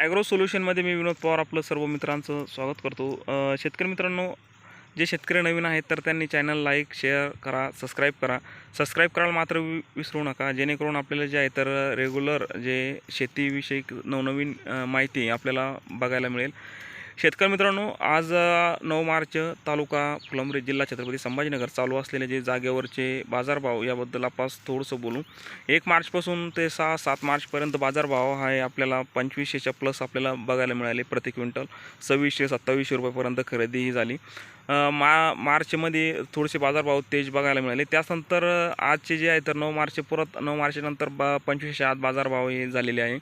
Agro सोल्युशनमध्ये मी विनोद पवार आपलं सर्व मित्रांचं स्वागत करतो. शेतकरी मित्रांनो जे शेतकरी नवीन आहेत तर त्यांनी चॅनल लाईक शेअर करा सबस्क्राईब करा. सबस्क्राईब करायला मात्र वि विसरू नका. जेणेकरून आपल्याला जे आहे तर रेग्युलर जे शेतीविषयी नवनवीन माहिती आपल्याला बघायला मिळेल. शेतकरी मित्रांनो आज नऊ मार्च तालुका फुलंब्री जिल्हा छत्रपती संभाजीनगर चालू असलेले जे जागेवरचे बाजारभाव याबद्दल आपण थोडंसं बोलू. एक मार्चपासून ते सहा सात मार्चपर्यंत बाजारभाव हा आहे आपल्याला पंचवीसशेच्या प्लस आपल्याला बघायला मिळाले प्रति क्विंटल. सव्वीसशे सत्तावीसशे रुपयापर्यंत खरेदीही झाली. मा मार्चमध्ये थोडेसे बाजारभाव तेज बघायला मिळाले. त्यानंतर आजचे जे आहे तर नऊ मार्च परत नऊ मार्चनंतर बा पंचवीसशे आत बाजारभाव हे झालेले आहे.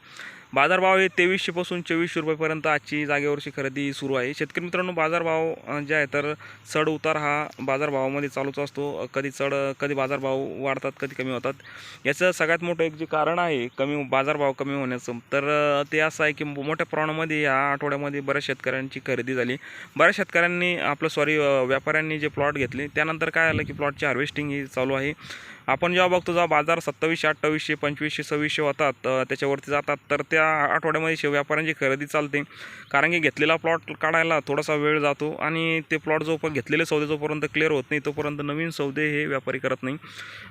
बाजारभाव हे तेवीसशेपासून चोवीसशे रुपयेपर्यंत आजची जागेवरची खरेदी सुरू आहे. शेतकरी मित्रांनो बाजारभाव जे आहे तर चढ उतार हा बाजारभावामध्ये चालूच असतो. कधी चढ कधी बाजारभाव वाढतात कधी कमी होतात. याचं सगळ्यात मोठं एक जे कारण आहे कमी बाजारभाव कमी होण्याचं. तर ते असं आहे की मोठ्या प्रमाणामध्ये या आठवड्यामध्ये बऱ्याच शेतकऱ्यांची खरेदी झाली. बऱ्याच शेतकऱ्यांनी आपलं सॉरी व्यापाऱ्यांनी जे प्लॉट घेतले त्यानंतर काय आलं की प्लॉटची हार्वेस्टिंग ही चालू आहे. आपण जेव्हा बघतो जेव्हा बाजार सत्तावीसशे अठ्ठावीसशे पंचवीसशे सव्वीसशे होतात त्याच्यावरती जातात तर त्या आठवड्यामध्ये शे व्यापाऱ्यांची खरेदी चालते. कारण की घेतलेला प्लॉट काढायला थोडासा वेळ जातो आणि ते प्लॉट जो पण घेतलेले सौदे जोपर्यंत क्लिअर होत नाही तोपर्यंत नवीन सौदे हे व्यापारी करत नाही.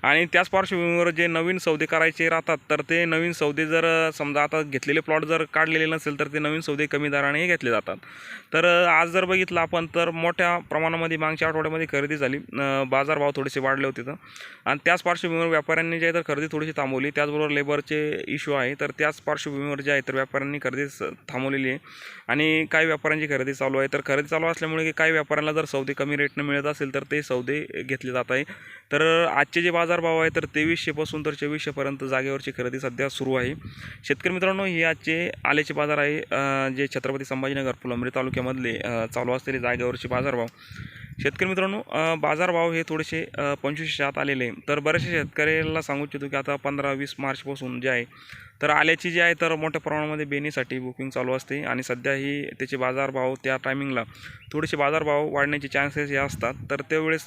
आणि त्याच पार्श्वभूमीवर जे नवीन सौदे करायचे राहतात तर ते नवीन सौदे जर समजा आता घेतलेले प्लॉट जर काढलेले नसेल तर ते नवीन सौदे कमी दराने घेतले जातात. तर आज जर बघितलं आपण तर मोठ्या प्रमाणामध्ये मागच्या आठवड्यामध्ये खरेदी झाली. बाजारभाव थोडेसे वाढले होते तर. आणि त्याच पार्श्वभूमीवर व्यापाऱ्यांनी जे आहे तर खरेदी थोडीशी थांबवली. त्याचबरोबर लेबरचे इश्यू आहे. तर त्याच पार्श्वभूमीवर जे आहे तर व्यापाऱ्यांनी खरेदी थांबवलेली आहे. आणि काही व्यापाऱ्यांची खरेदी चालू आहे. तर खरेदी चालू असल्यामुळे की काही व्यापाऱ्यांना जर सौदे कमी रेटनं मिळत असेल तर ते सौदे घेतले जात आहे. तर आजचे जे बाजारभाव आहे तर तेवीसशेपासून तर चोवीसशेपर्यंत जागेवरची खरेदी सध्या सुरू आहे. शेतकरी मित्रांनो हे आजचे आलेचे बाजार आहे. जे छत्रपती संभाजीनगर फुलंब्री तालुक्यामधले चालू असलेले जागेवरचे बाजारभाव. शेतकरी मित्रांनो बाजारभाव हे थोडेसे पंचवीसशे आत आलेले आहे. तर बऱ्याचशा शेतकऱ्याला सांगू इच्छितो की आता पंधरा वीस मार्चपासून जे आहे तर आल्याची जी आहे तर मोठ्या प्रमाणामध्ये बेनीसाठी बुकिंग चालू असते. आणि सध्या ही त्याचे बाजारभाव त्या टायमिंगला थोडेसे बाजारभाव वाढण्याचे चान्सेस हे असतात. तर त्यावेळेस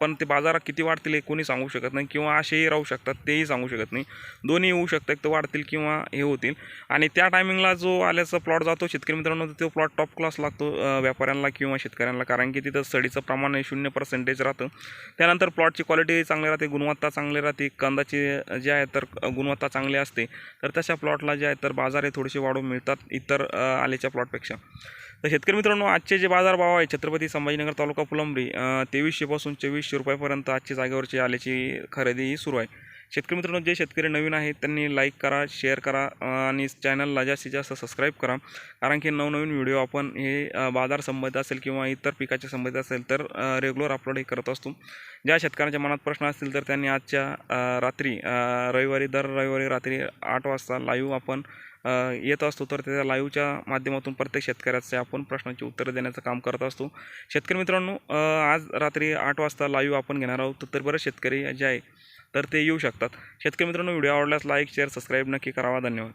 पण ते बाजारात किती वाढतील हे कोणी सांगू शकत नाही किंवा असेही राहू शकतात तेही सांगू शकत नाही. दोन्ही येऊ शकतात एक तर वाढतील किंवा हे होतील. आणि त्या टायमिंगला जो आल्याचा प्लॉट जातो शेतकरी मित्रांनो तो प्लॉट टॉप क्लास लागतो व्यापाऱ्यांना किंवा शेतकऱ्यांना. कारण की तिथं सडीचं प्रमाण हे शून्य पर्सेंटेज राहतं. त्यानंतर प्लॉटची क्वालिटी चांगली राहते गुणवत्ता चांगली राहते कंदाची जे आहे तर गुणवत्ता चांगली असते. तर तशा प्लॉटला जे आहे तर बाजार हे थोडेसे वाढून मिळतात इतर आलेच्या प्लॉटपेक्षा तर शेतकरी मित्रांनो आजचे जे बाजारभाव आहे छत्रपती संभाजीनगर तालुका फुलंब्री तेवीसशेपासून चोवीसशे रुपयापर्यंत आजच्या जागेवरची आल्याची खरेदी ही सुरू आहे. शेतकरी मित्रांनो जे शेतकरी नवीन आहेत त्यांनी लाईक करा शेअर करा आणि चॅनलला जास्तीत जास्त सबस्क्राईब करा. कारण की नवनवीन व्हिडिओ आपण हे बाजार संबंधित असेल किंवा इतर पिकाच्या संबंधित असेल तर रेग्युलर अपलोड हे करत असतो. ज्या शेतकऱ्यांच्या मनात प्रश्न असतील तर त्यांनी आजच्या रात्री रविवारी दर रविवारी रात्री आठ वाजता लाईव्ह आपण येत असतो तर त्या लाईव्हच्या माध्यमातून प्रत्येक शेतकऱ्याचे आपण प्रश्नांची उत्तरं देण्याचं काम करत असतो. शेतकरी मित्रांनो आज रात्री आठ वाजता लाईव्ह आपण घेणार आहोत तर बरेच शेतकरी जे आहे तर ते येऊ शकतात. शेतकरी मित्रांनो व्हिडिओ आवडल्यास लाईक शेअर सबस्क्राईब नक्की करावा. धन्यवाद.